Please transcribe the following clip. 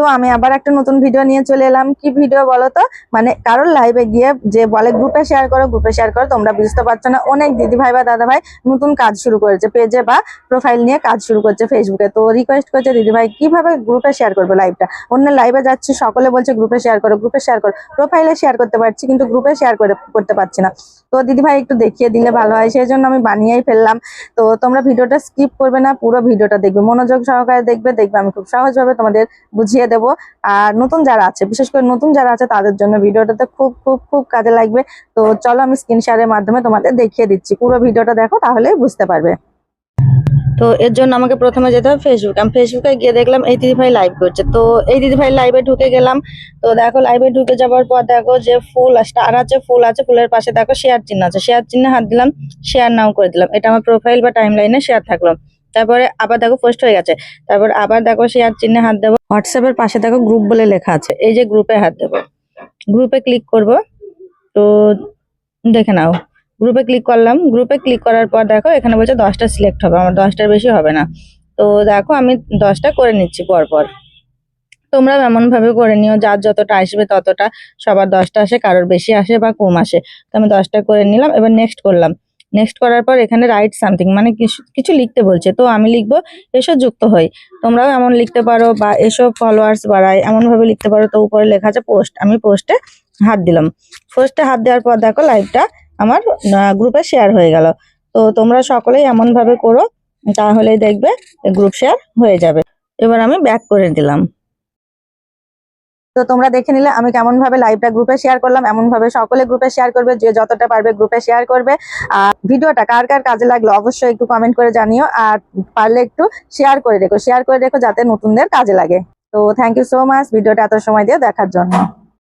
তো আমি আবার একটা নতুন ভিডিও নিয়ে চলে এলাম। কি ভিডিও বলো তো? মানে কারোর লাইভে গিয়ে যে বলে গ্রুপে শেয়ার করো গ্রুপে শেয়ার করো, তোমরা বুঝতে পারছ না। অনেক দিদি ভাই বা দাদা ভাই নতুন কাজ শুরু করেছে পেজে বা প্রোফাইল নিয়ে কাজ শুরু করছে ফেসবুকে তো রিকোয়েস্ট করছে দিদি ভাই কীভাবে গ্রুপে শেয়ার করব লাইভটা অন্য লাইভে যাচ্ছি, সকলে বলছে গ্রুপে শেয়ার করো গ্রুপে শেয়ার করো। প্রোফাইলে শেয়ার করতে পারছি, কিন্তু গ্রুপে শেয়ার করে, করতে পারছি না। তো দিদি ভাই একটু দেখিয়ে দিলে ভালো হয়, সেই জন্য আমি বানিয়েই ফেললাম। তো তোমরা ভিডিওটা স্কিপ করবে না, পুরো ভিডিওটা দেখবে। মনোযোগ সহকারে দেখবে দেখবে আমি খুব সহজভাবে তোমাদের বুঝিয়ে দেবো। আর নতুন যারা আছে, বিশেষ করে নতুন যারা আছে, তাদের জন্য ভিডিওটাতে খুব খুব খুব কাজে লাগবে। তো চলো আমি স্ক্রিন শেয়ারের মাধ্যমে তোমাদের দেখিয়ে দিচ্ছি। পুরো ভিডিওটা দেখো তাহলেই বুঝতে পারবে। তো এর জন্য আমাকে প্রথমে যেতে হবে ফেসবুক আমি ফেসবুকে গিয়ে দেখলাম এই দিদিভাই লাইভ করছে। তো এই দিদি দিদিভাই লাইভে ঢুকে গেলাম। তো দেখো লাইভে ঢুকে যাওয়ার পর দেখো যে ফুল স্টার আছে ফুল আছে, ফুলের পাশে দেখো শেয়ার চিহ্ন আছে। শেয়ার চিহ্নে হাত দিলাম শেয়ার নাও করে দিলাম। এটা আমার প্রোফাইল বা টাইম লাইনে শেয়ার থাকল। তারপরে আবার দেখো পোস্ট হয়ে গেছে। তারপর আবার দেখো শেয়ার চিহ্নে হাত দেবো। হোয়াটসঅ্যাপের পাশে দেখো গ্রুপ বলে লেখা আছে। এই যে গ্রুপে হাত দেবো। গ্রুপে ক্লিক করব। তো দেখে নাও। গ্রুপে ক্লিক করলাম। গ্রুপে ক্লিক করার পর দেখো এখানে বলছে দশটা সিলেক্ট হবে। আমার দশটার বেশি হবে না। তো দেখো আমি দশটা করে নিচ্ছি পরপর তোমরা এমন ভাবে করে নিও। যার যতটা আসবে ততটা সবার দশটা আসে কারোর বেশি আসে বা কম আসে। তো আমি দশটা করে নিলাম। এবার নেক্সট করলাম। নেক্সট করার পর এখানে রাইট সামথিং মানে কিছু লিখতে বলছে। তো আমি লিখব এসো যুক্ত হই। তোমরাও এমন লিখতে পারো বা এসো ফলোয়ার্স বাড়ায় এমন ভাবে লিখতে পারো। তো উপরে লেখা আছে পোস্ট আমি পোস্টে হাত দিলাম। পোস্টে হাত দেওয়ার পর দেখো লাইভটা আমার গ্রুপে শেয়ার হয়ে গেল। তো তোমরা সকলেই এমন ভাবে করো, তাহলেই দেখবে গ্রুপ শেয়ার হয়ে যাবে। এবার আমি ব্যাক করে দিলাম। তো তোমরা দেখে নিলে আমি কেমন ভাবে লাইভটা গ্রুপে শেয়ার করলাম এমন ভাবে সকলে গ্রুপে শেয়ার করবে, যে যতটা পারবে গ্রুপে শেয়ার করবে। আর ভিডিওটা কার কার কাজে লাগল অবশ্যই একটু কমেন্ট করে জানিও, আর পারলে একটু শেয়ার করে রেখো শেয়ার করে রেখো যাতে নতুনদের কাজে লাগে। তো থ্যাংক ইউ সো মাচ ভিডিওটা এত সময় দিয়ে দেখার জন্য।